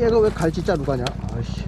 얘가 왜 갈치자루 가냐? 아이씨.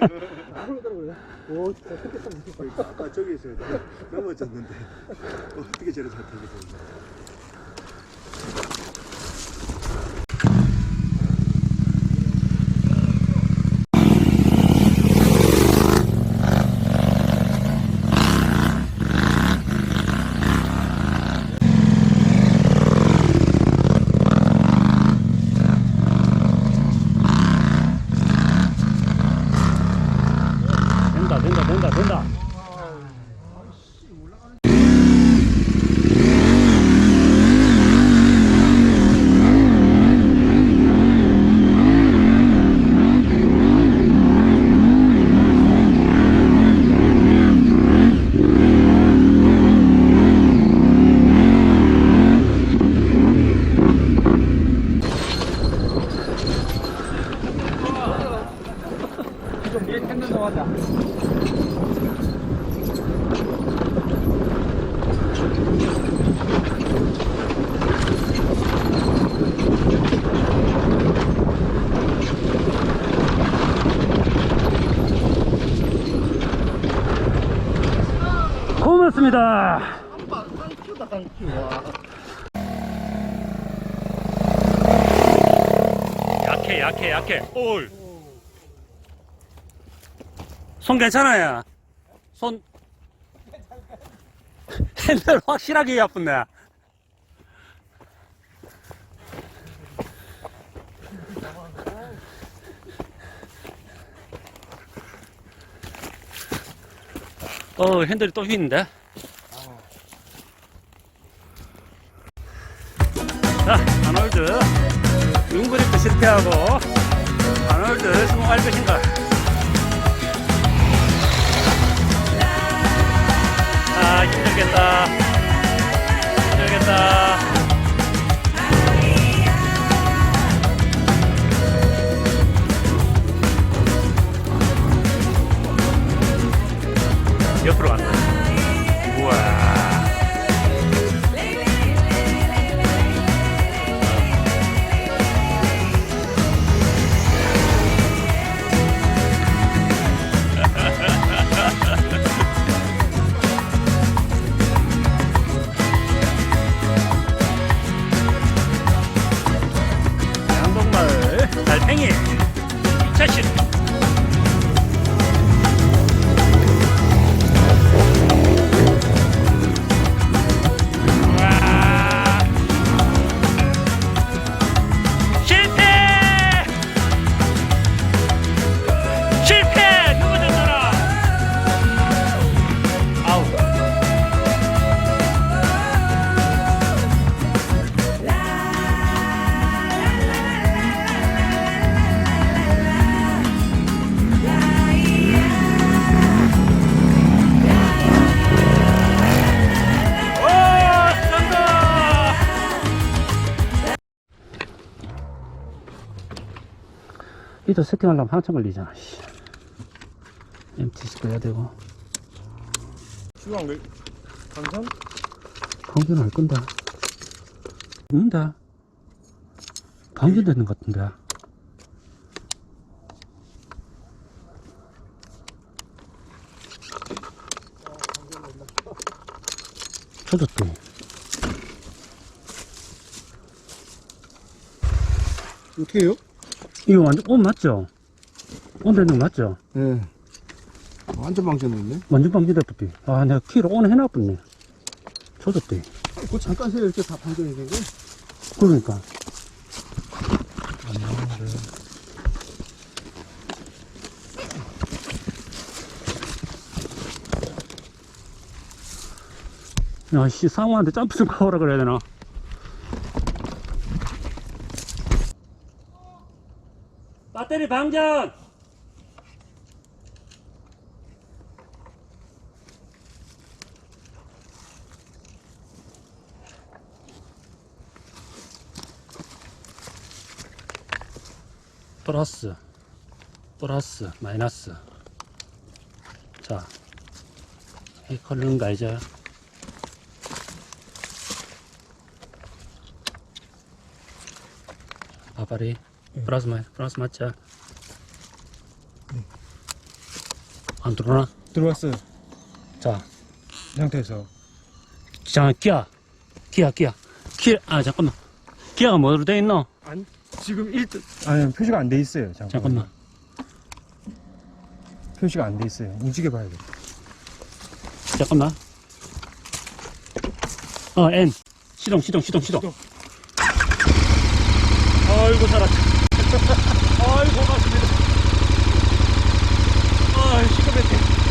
안 어울리더라고요. 오, 진짜 저기 있어요. 넘어졌는데 어떻게 저래 잘 타게 되는 된다 된다 된다 된다 고맙습니다. 약해 약해 약해 올. 손 괜찮아요? 손. 핸들 확실하게 아픈데 어 핸들이 또 휘는데? 자 아놀드. 윙브레이크 실패하고 아놀드 성공할 것인가 힘들겠다. 힘들겠다. 옆으로 피터 세팅하려면 한참 걸리잖아, 씨. MTC 빼야 되고. 중요한 걸 방송? 방전할 건데. 없는데? 방전되는 것 같은데. 터졌대. 어떻게 해요? 이거 완전 온 맞죠? 온 되는 거 맞죠? 예. 완전 방전됐네. 완전 방전됐대. 아, 내가 키로 온 해놨었네. 터졌대. 그 잠깐 새요 이렇게 다 방전이 된 거? 그러니까. 야, 씨, 상호한테 점프 좀 가오라 그래야 되나? 배터리 방전! 플러스, 플러스, 마이너스. 자, 이 컬러인가 이제? 바바리 플러스 마 플러스 맞자 안 들어오나? 들어왔어요. 자, 이 상태에서. 자 기아 기아 기아 기아 잠깐만 기아가 뭐로 돼 있노? 안, 지금 1등. 아니, 표시가 안 돼 있어요. 잠깐만. 잠깐만 표시가 안 돼 있어요. 움직여 봐야 돼. 잠깐만 어 N 시동 시동 시동 시동 시동. 아이고 살았다 아이고 고맙습니다. 아이 시끄럽게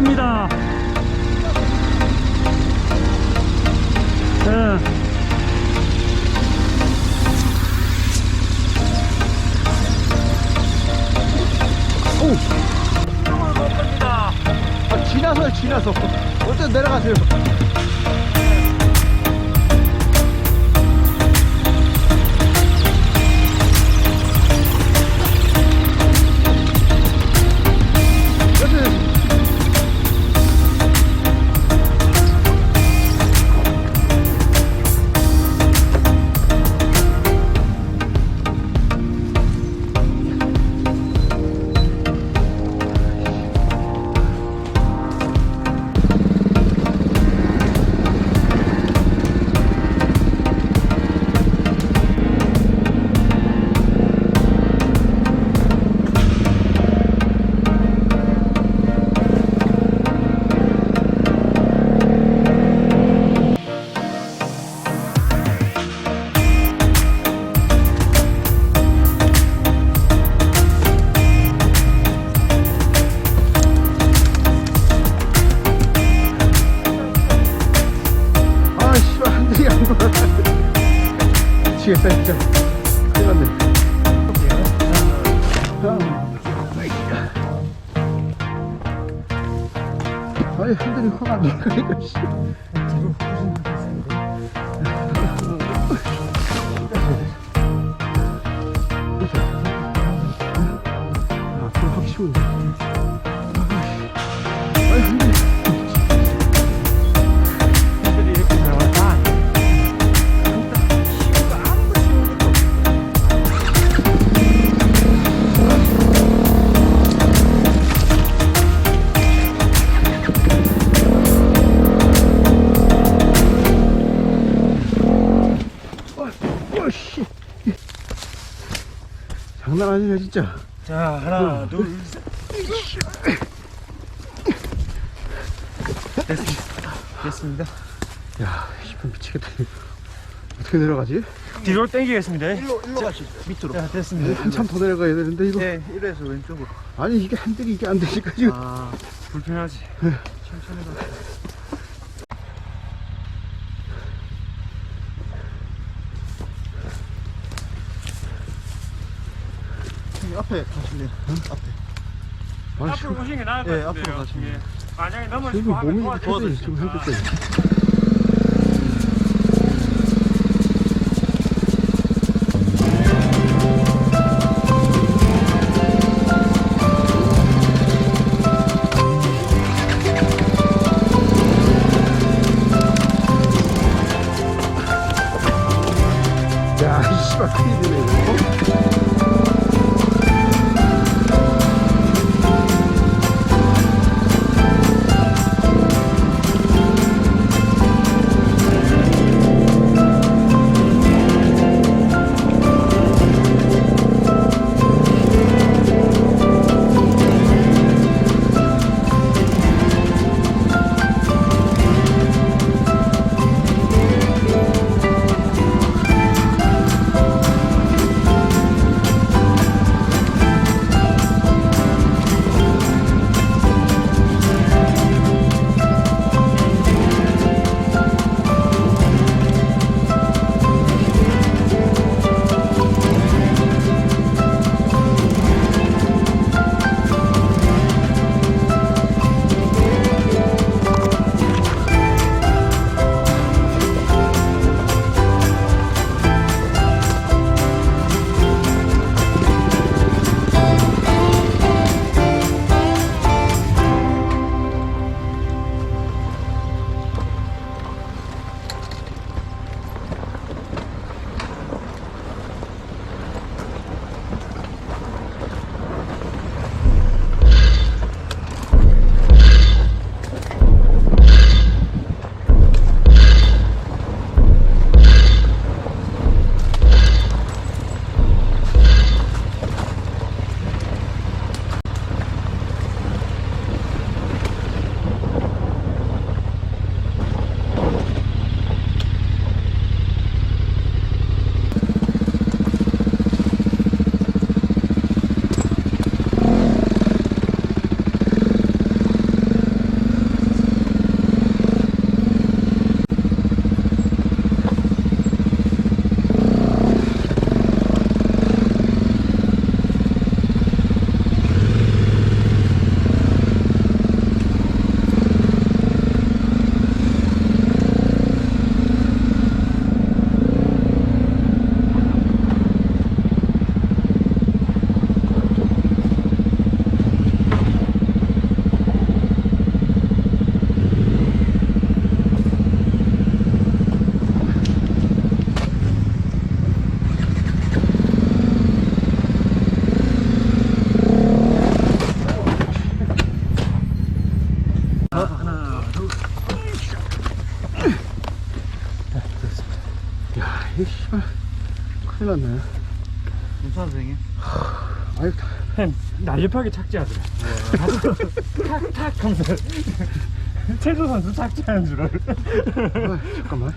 겁니다. 예. 아, 지나서요, 지나서. 어쨌든 내려가세요. 미치겠다, 진짜. 큰일 났네. 아니, 핸들이 확안 돌아가니까, 씨. 아, 불확 쉬운데. 장난 아니네 진짜 자, 하나, 둘, 셋. 됐습니다. 야 씨발 미치겠다 어떻게 내려가지? 뒤로 당기겠습니다. 일로 일로 가시 밑으로 자, 됐습니다. 한참 더 내려가야 되는데 이거 네, 이래서 왼쪽으로. 아니 이게 핸들이 이게 안 되니까 지금 아, 불편하지. 천천히 가. 여기 앞에 가실래요? 응? 앞에. 앞으로 보시는 게 나을 것 예, 같은데요. 앞으로 가시면 예. 만약에 지금 넘어지고 하면 몸이 도와드릴 터져 수 지금 있 났네. 괜찮아 선생님? 아유, 햄 날렵하게 착지하더라. 탁탁 하면서 체조 선수 착지하는 줄 알아. 아, 잠깐만.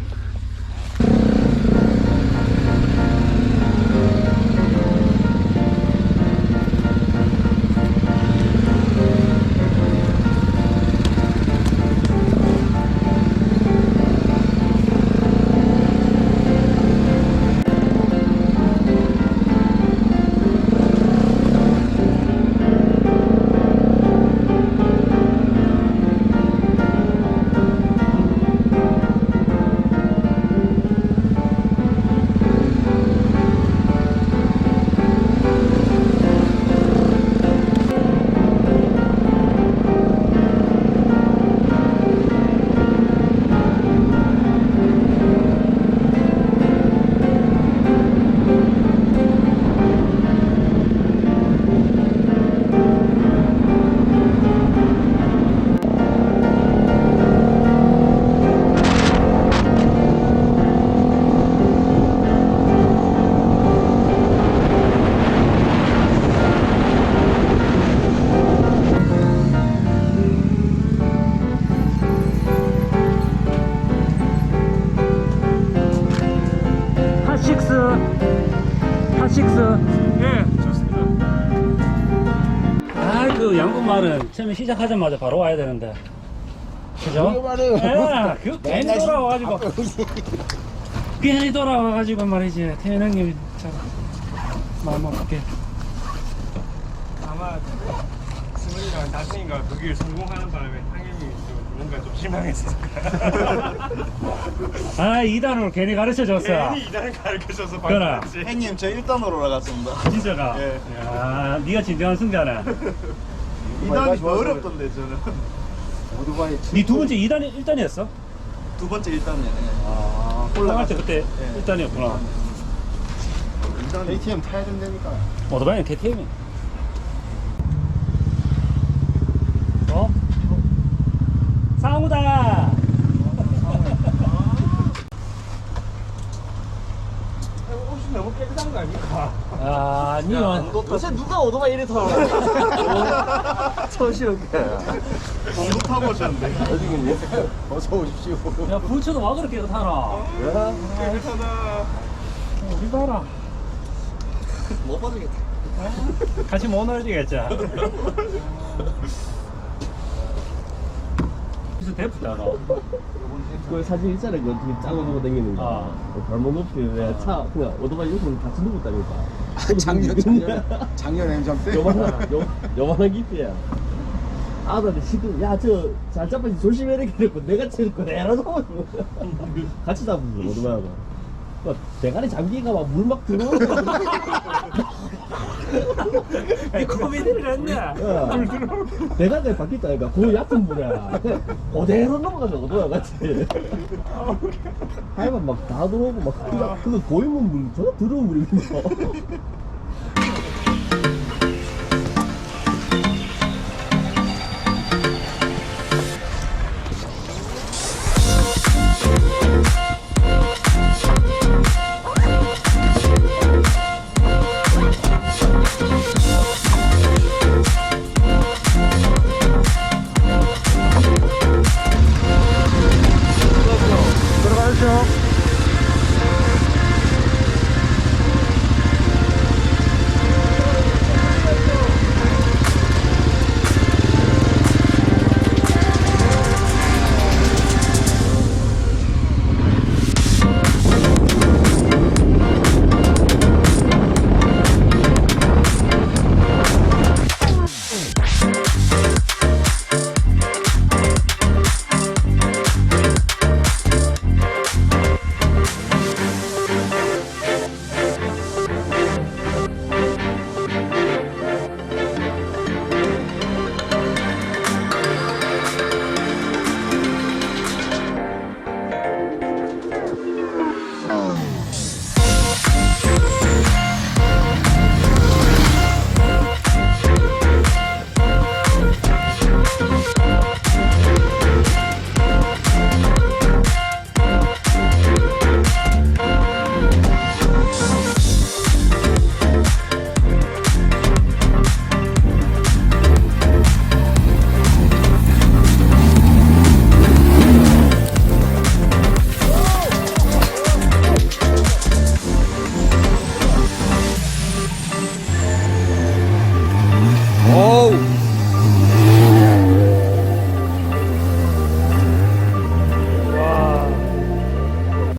시작하자마자 바로 와야 되는데 그죠? 예, 그 괜히 맨날 돌아와가지고 괜히 돌아와가지고 말이지 태현 형님이 참 마음 아프게 아마 승훈이가 나중인가 거기를 성공하는 바람에 상임이 좀 뭔가 좀 실망했을 거야. 아 2단으로 괜히 가르쳐 줬어 괜히 이단을 가르쳐줘서 그래. 방송했지. 형님 저 1단으로 올라갔습니다 진짜가 예. 야 네가 진정한 승자네 2단이 더 어렵던데 저는. 오토바이 네두 번째 2단이 1단이었어? 두 번째 1단이네. 아 올라갈 때 그때 예. 1단이었구나. ATM 타야 된다니까. 오토바이는 KTM이 어? 싸우다 옷이 너무 깨끗한 거 아닙니까? 아 니는 요새 누가 오토바이 이래 타고 처시럽게. 공도 타고 오셨는데. 어디겠니? 어서 오십시오. 야 부처도 와 그렇게 타나? 깨끗하다. 어디 봐라. 못 빠지겠다. 같이 못 놀지겠지? 그래서 대프다 너 그 사진 있잖아요. 그 어떻게 짜고 누고 다니는 거. 아. 그 발목 높이 왜차 그냥 오토바이 옆으로 같이 누고 다니까. 작년 작년 작년 행정 때. 요만한 요 요만한 깊이야. 아들이 시끄 야저 잘 잡아지 조심해라 그랬고 내가 제일 그대로 잡아줘. 같이 잡은 거 오토바이가. 그 대가리 장기가 막 물 막 들어오는 거. 이 코미디를 했네. 내가 내 바뀌었다니까 그 얕은 물에 그대로 오토바이 같이. 하여간 막 다 들어오고 막 그냥 그 고이물 물 전혀 더러운 물이고